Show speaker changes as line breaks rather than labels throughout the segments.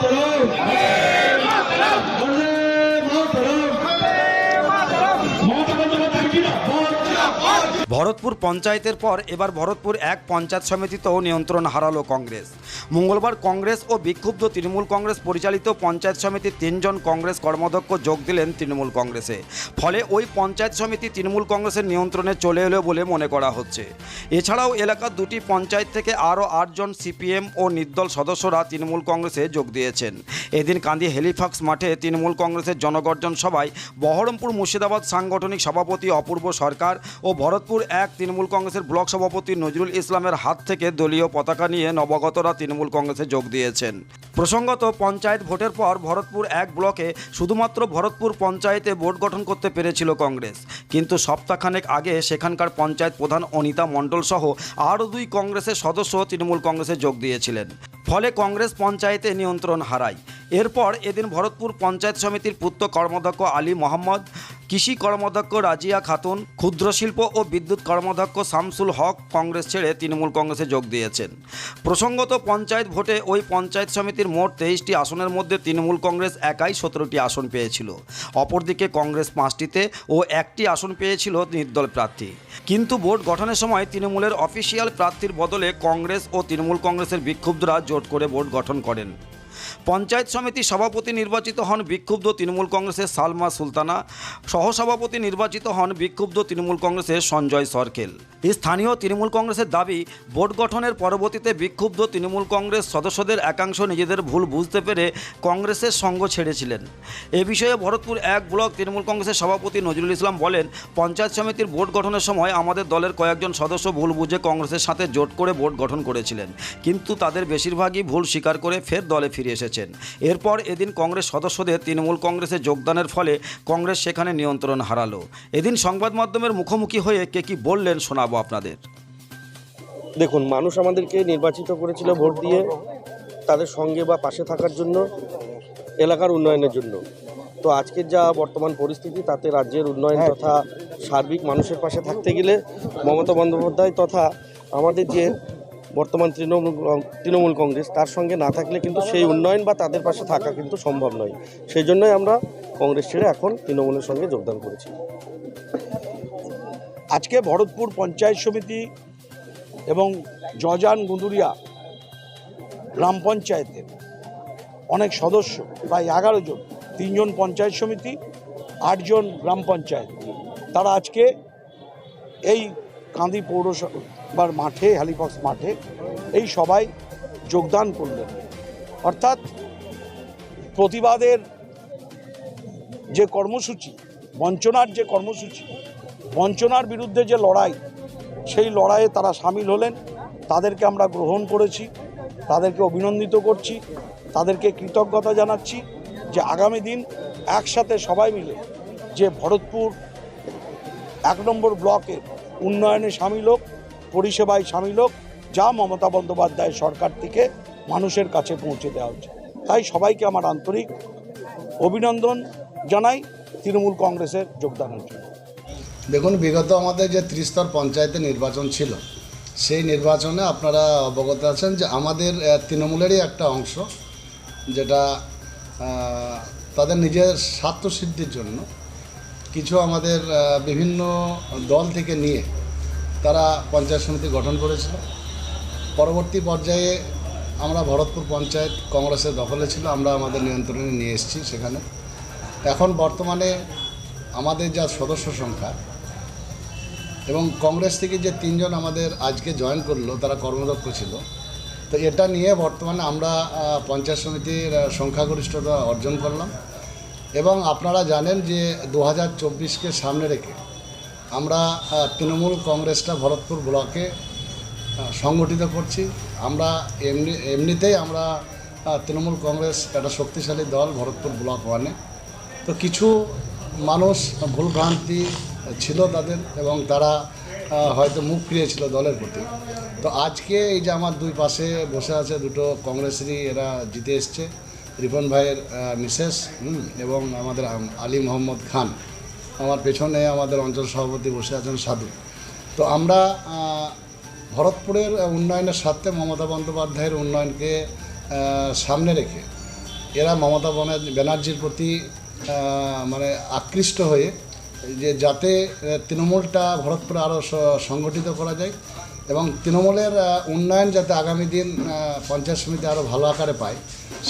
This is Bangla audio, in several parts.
Coroa.
ভরতপুর পঞ্চায়েতের পর এবার ভরতপুর এক পঞ্চায়েত সমিতিতেও নিয়ন্ত্রণ হারালো কংগ্রেস। মঙ্গলবার কংগ্রেস ও বিক্ষুব্ধ তৃণমূল কংগ্রেস পরিচালিত পঞ্চায়েত সমিতির তিনজন কংগ্রেস কর্মাধ্যক্ষ যোগ দিলেন তৃণমূল কংগ্রেসে। ফলে ওই পঞ্চায়েত সমিতি তৃণমূল কংগ্রেসের নিয়ন্ত্রণে চলে এলো বলে মনে করা হচ্ছে। এছাড়াও এলাকার দুটি পঞ্চায়েত থেকে আরও আটজন সিপিএম ও নির্দল সদস্যরা তৃণমূল কংগ্রেসে যোগ দিয়েছেন। এদিন কান্দি হেলিফাক্স মাঠে তৃণমূল কংগ্রেসের জনগর্জন সভায় বহরমপুর মুর্শিদাবাদ সাংগঠনিক সভাপতি অপূর্ব সরকার ও ভরতপুর এক তৃণমূল কংগ্রেসের ব্লক সভাপতি নজরুল ইসলামের হাত থেকে দলীয় পতাকা নিয়ে নবাগতরা তৃণমূল কংগ্রেসে যোগ দিয়েছেন। প্রসঙ্গত, পঞ্চায়েত ভোটের পর ভরতপুর এক ব্লকে শুধুমাত্র ভরতপুর পঞ্চায়েতে বোর্ড গঠন করতে পেরেছিল কংগ্রেস। কিন্তু সপ্তাহখানেক আগে সেখানকার পঞ্চায়েত প্রধান অনিতা মণ্ডল সহ আরও দুই কংগ্রেসের সদস্য তৃণমূল কংগ্রেসে যোগ দিয়েছিলেন। ফলে কংগ্রেস পঞ্চায়েতে নিয়ন্ত্রণ হারায়। এরপর এদিন ভরতপুর পঞ্চায়েত সমিতির পুত্র কর্মাধ্যক্ষ আলী মোহাম্মদ কৃষি কর্মাধ্যক্ষ রাজিয়া খাতুন, ক্ষুদ্র শিল্প ও বিদ্যুৎ কর্মাধ্যক্ষ শামসুল হক কংগ্রেস ছেড়ে তৃণমূল কংগ্রেসে যোগ দিয়েছেন। প্রসঙ্গত পঞ্চায়েত ভোটে ওই পঞ্চায়েত সমিতির মোট তেইশটি আসনের মধ্যে তৃণমূল কংগ্রেস একাই সতেরোটি আসন পেয়েছিল। অপরদিকে কংগ্রেস পাঁচটিতে ও একটি আসন পেয়েছিল নির্দল প্রার্থী। কিন্তু ভোট গঠনের সময় তৃণমূলের অফিসিয়াল প্রার্থীর বদলে কংগ্রেস ও তৃণমূল কংগ্রেসের বিক্ষুব্ধরা জোট করে ভোট গঠন করেন। পঞ্চায়েত সমিতির সভাপতি নির্বাচিত হন বিক্ষুব্ধ তৃণমূল কংগ্রেসের সালমা সুলতানা, সহসভাপতি নির্বাচিত হন বিক্ষুব্ধ তৃণমূল কংগ্রেসের সঞ্জয় সরকেল। স্থানীয় তৃণমূল কংগ্রেসের দাবি, ভোট গঠনের পরবর্তীতে বিক্ষুব্ধ তৃণমূল কংগ্রেস সদস্যদের একাংশ নিজেদের ভুল বুঝতে পেরে কংগ্রেসের সঙ্গ ছেড়েছিলেন। এ বিষয়ে ভরতপুর এক ব্লক তৃণমূল কংগ্রেসের সভাপতি নজরুল ইসলাম বলেন, পঞ্চায়েত সমিতির ভোট গঠনের সময় আমাদের দলের কয়েকজন সদস্য ভুল বুঝে কংগ্রেসের সাথে জোট করে ভোট গঠন করেছিলেন। কিন্তু তাদের বেশিরভাগই ভুল স্বীকার করে ফের দলে ফিরে এসেছেন এরপর এদিন কংগ্রেস সদস্যদের তৃণমূল কংগ্রেসে যোগদানের ফলে কংগ্রেস সেখানে নিয়ন্ত্রণ হারালো। এদিন সংবাদ মাধ্যমের মুখোমুখি হয়ে কে কি বললেন শোনাবো আপনাদের।
দেখুন মানুষ আমাদেরকে নির্বাচিত করেছিল ভোট দিয়ে তাদের সঙ্গে বা পাশে থাকার জন্য এলাকার উন্নয়নের জন্য। তো আজকের যা বর্তমান পরিস্থিতি তাতে রাজ্যের উন্নয়ন তথা সার্বিক মানুষের পাশে থাকতে গেলে মমতা বন্দ্যোপাধ্যায় তথা আমাদের যে বর্তমান তৃণমূল তৃণমূল কংগ্রেস, তার সঙ্গে না থাকলে কিন্তু সেই উন্নয়ন বা তাদের পাশে থাকা কিন্তু সম্ভব নয়। সেই জন্যই আমরা কংগ্রেস ছেড়ে এখন তৃণমূলের সঙ্গে যোগদান করেছি।
আজকে ভরতপুর পঞ্চায়েত সমিতি এবং জজান গুঁদুরিয়া গ্রাম পঞ্চায়েতের অনেক সদস্য, প্রায় এগারো জন, তিনজন পঞ্চায়েত সমিতি, আটজন গ্রাম পঞ্চায়েত। তারা আজকে এই কাঁদি পৌরসভার মাঠে, হ্যালিফক্স মাঠে, এই সবাই যোগদান করলেন। অর্থাৎ প্রতিবাদের যে কর্মসূচি, বঞ্চনার যে কর্মসূচি, বঞ্চনার বিরুদ্ধে যে লড়াই, সেই লড়াইয়ে তারা সামিল হলেন। তাদেরকে আমরা গ্রহণ করেছি, তাদেরকে অভিনন্দিত করছি, তাদেরকে কৃতজ্ঞতা জানাচ্ছি যে আগামী দিন একসাথে সবাই মিলে যে ভরতপুর এক নম্বর ব্লকের উন্নয়নে সামিল হোক, পরিষেবায় সামিল হোক, যা মমতা বন্দ্যোপাধ্যায় সরকার থেকে মানুষের কাছে পৌঁছে দেওয়া হচ্ছে। তাই সবাইকে আমার আন্তরিক অভিনন্দন জানাই তৃণমূল কংগ্রেসের যোগদানের জন্য।
দেখুন, বিগত আমাদের যে ত্রিস্তর পঞ্চায়েতে নির্বাচন ছিল, সেই নির্বাচনে আপনারা অবগত আছেন যে আমাদের তৃণমূলেরই একটা অংশ, যেটা তাদের নিজের স্বার্থসিদ্ধির জন্য কিছু আমাদের বিভিন্ন দল থেকে নিয়ে তারা পঞ্চায়েত সমিতি গঠন করেছিল। পরবর্তী পর্যায়ে আমরা ভরতপুর পঞ্চায়েত কংগ্রেসের দখলে ছিল, আমরা আমাদের নিয়ন্ত্রণে নিয়ে এসেছি সেখানে। এখন বর্তমানে আমাদের যা সদস্য সংখ্যা এবং কংগ্রেস থেকে যে তিনজন আমাদের আজকে জয়েন করল, তারা কর্মদক্ষ ছিল। তো এটা নিয়ে বর্তমানে আমরা পঞ্চায়েত সমিতির সংখ্যাগরিষ্ঠতা অর্জন করলাম। এবং আপনারা জানেন যে দু হাজার চব্বিশকে সামনে রেখে আমরা তৃণমূল কংগ্রেসটা ভরতপুর ব্লকে সংগঠিত করছি। আমরা এমনি, এমনিতেই আমরা তৃণমূল কংগ্রেস একটা শক্তিশালী দল ভরতপুর ব্লক ওয়ানে। তো কিছু মানুষ ভুলভ্রান্তি ছিল তাদের এবং তারা হয়তো মুখ ফিরিয়েছিল দলের প্রতি। তো আজকে এই যে আমার দুই পাশে বসে আছে দুটো কংগ্রেসেরই এরা জিতে এসছে। রিপন ভাইয়ের মিসেস এবং আমাদের আলী মোহাম্মদ খান। আমার পেছনে আমাদের অঞ্চল সভাপতি বসে আছেন সাধু। তো আমরা ভরতপুরের উন্নয়নের স্বার্থে মমতা বন্দ্যোপাধ্যায়ের উন্নয়নকে সামনে রেখে এরা মমতা ব্যানার্জির প্রতি মানে আকৃষ্ট হয়ে যে যাতে তৃণমূলটা ভরতপুরে আরও সংগঠিত করা যায় এবং তৃণমূলের উন্নয়ন যাতে আগামী দিন পঞ্চায়েত সমিতি আরও ভালো আকারে পায়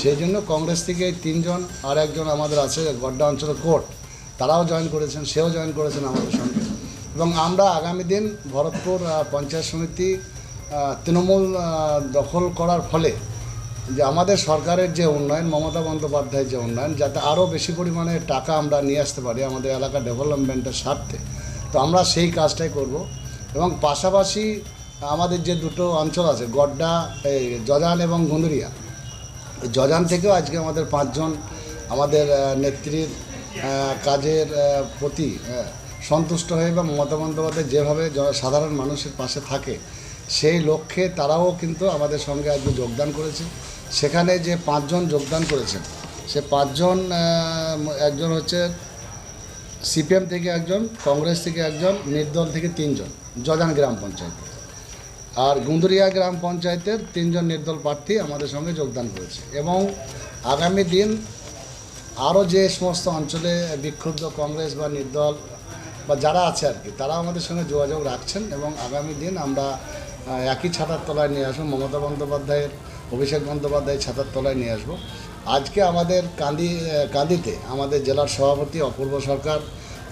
সেই জন্য কংগ্রেস থেকে তিনজন আর একজন আমাদের আছে গড্ডা অঞ্চলের কোর্ট, তারাও জয়েন করেছেন, সেও জয়েন করেছেন আমাদের সঙ্গে। এবং আমরা আগামী দিন ভরতপুর পঞ্চায়েত সমিতি তৃণমূল দখল করার ফলে যে আমাদের সরকারের যে উন্নয়ন, মমতা বন্দ্যোপাধ্যায়ের যে উন্নয়ন, যাতে আরও বেশি পরিমাণে টাকা আমরা নিয়ে আসতে পারি আমাদের এলাকা ডেভেলপমেন্টের স্বার্থে, তো আমরা সেই কাজটাই করব। এবং পাশাপাশি আমাদের যে দুটো অঞ্চল আছে, গড্ডা, এই জজান এবং গুন্দুরিয়া জজান থেকেও আজকে আমাদের পাঁচজন আমাদের নেত্রীর কাজের প্রতি সন্তুষ্ট হয়ে বা মমতা বন্দ্যোপাধ্যায় যেভাবে সাধারণ মানুষের পাশে থাকে, সেই লক্ষ্যে তারাও কিন্তু আমাদের সঙ্গে আজকে যোগদান করেছে। সেখানে যে পাঁচজন যোগদান করেছেন, সে পাঁচজন একজন হচ্ছে সিপিএম থেকে একজন, কংগ্রেস থেকে একজন, নির্দল থেকে তিনজন জজান গ্রাম পঞ্চায়েত। আর গুন্দুরিয়া গ্রাম পঞ্চায়েতের তিনজন নির্দল প্রার্থী আমাদের সঙ্গে যোগদান করেছে। এবং আগামী দিন আরও যে সমস্ত অঞ্চলে বিক্ষুব্ধ কংগ্রেস বা নির্দল বা যারা আছে আর কি, তারা আমাদের সঙ্গে যোগাযোগ রাখছেন এবং আগামী দিন আমরা একই ছাতার তলায় নিয়ে আসব। মমতা বন্দ্যোপাধ্যায়ের, অভিষেক বন্দ্যোপাধ্যায়ের ছাতার তলায় নিয়ে আসব। আজকে আমাদের কান্দি কান্দিতে আমাদের জেলার সভাপতি অপূর্ব সরকার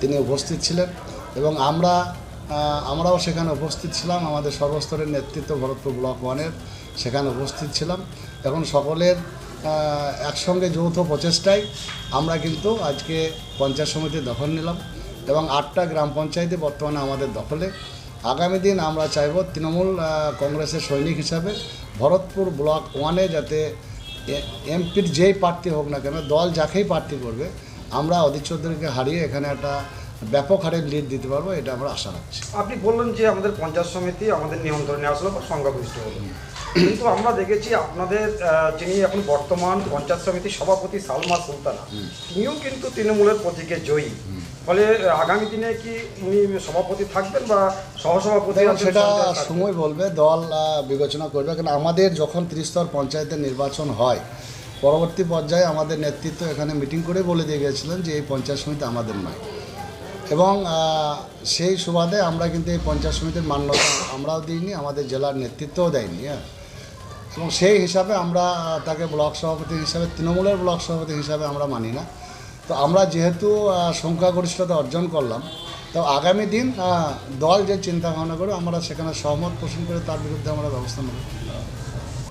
তিনি উপস্থিত ছিলেন এবং আমরা আমরাও সেখানে উপস্থিত ছিলাম। আমাদের সর্বস্তরের নেতৃত্ব ভরতপুর ব্লক ওয়ানের সেখানে উপস্থিত ছিলাম। এখন সকলের একসঙ্গে যৌথ প্রচেষ্টায় আমরা কিন্তু আজকে পঞ্চায়েত সমিতির দখল নিলাম এবং আটটা গ্রাম পঞ্চায়েতে বর্তমানে আমাদের দখলে। আগামী দিন আমরা চাইব তৃণমূল কংগ্রেসের সৈনিক হিসাবে ভরতপুর ব্লক ওয়ানে যাতে এমপির যেই প্রার্থী হোক না কেন, দল যাকেই প্রার্থী করবে, আমরা অধীর চৌধুরীকে হারিয়ে এখানে একটা ব্যাপক হারে লিড দিতে পারব এটা আমরা আশা রাখছি।
আপনি বললেন যে আমাদের পঞ্চায়েত সমিতি আমাদের নিয়ন্ত্রণে আসলো বা সংখ্যাগরিষ্ঠ হলো। কিন্তু আমরা দেখেছি আপনাদের যিনি এখন বর্তমান পঞ্চায়েত সমিতির সভাপতি সালমা সুলতানা তিনিও কিন্তু তৃণমূলের প্রতীকে জয়ী। ফলে আগামী দিনে কি উনি সভাপতি থাকবেন বা সহসভাপতি
সেটা সময় বলবে দল বিবেচনা করবে কারণ আমাদের যখন ত্রিস্তর পঞ্চায়েতের নির্বাচন হয় পরবর্তী পর্যায়ে আমাদের নেতৃত্ব এখানে মিটিং করে বলে দিয়ে গেছিলেন যে এই পঞ্চায়েত সমিতি আমাদের নয়। এবং সেই সুবাদে আমরা কিন্তু এই পঞ্চায়েত সমিতির মান্যতা আমরাও দিইনি, আমাদের জেলার নেতৃত্বও দেয়নি হ্যাঁ। এবং সেই হিসাবে আমরা তাকে ব্লক সভাপতি হিসাবে, তৃণমূলের ব্লক সভাপতি হিসাবে আমরা মানি না। তো আমরা যেহেতু সংখ্যাগরিষ্ঠতা অর্জন করলাম, তো আগামী দিন দল যে চিন্তা ভাবনা করে আমরা সেখানে সহমত পোষণ করে তার বিরুদ্ধে আমরা ব্যবস্থা নেব।